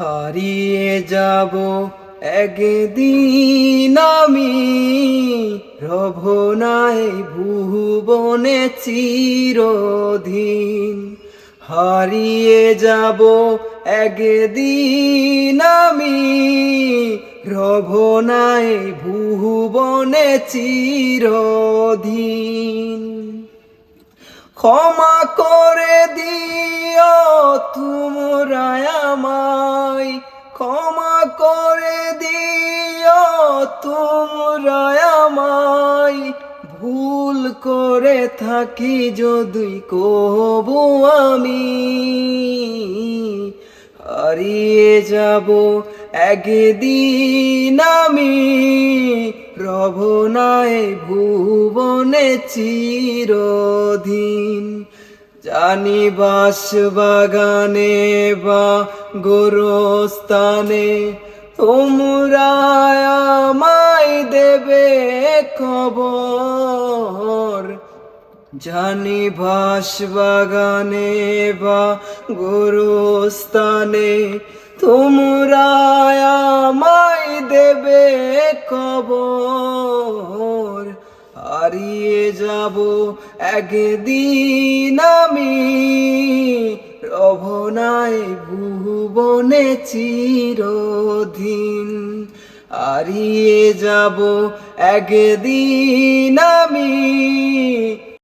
হারিয়ে যাব একদিন আমি। রভনায় ভুবনে চিরদিন। হারিয়ে যাব একদিন আমি। রভনায় ভুবনে চিরদিন। ক্ষমা করে দিও তোমরা আমায় ক্ষমা করে দিও তোমরা আমায়। ভুল করে থাকি যদি কবু আমি। হারিয়ে যাব একদিন আমি। রভনায় ভুবনে চিরদিন। জানি বাস বাগানে বা গোরস্থানে, তোমরা আমায় দেবে খবর। জানি বাস বাগানে বা গোরস্থানে, তোমরা আমায় দেবে হারিয়ে যাব একদিন আমি। রভনায় ভুবনে চিরদিন। হারিয়ে যাব একদিন আমি।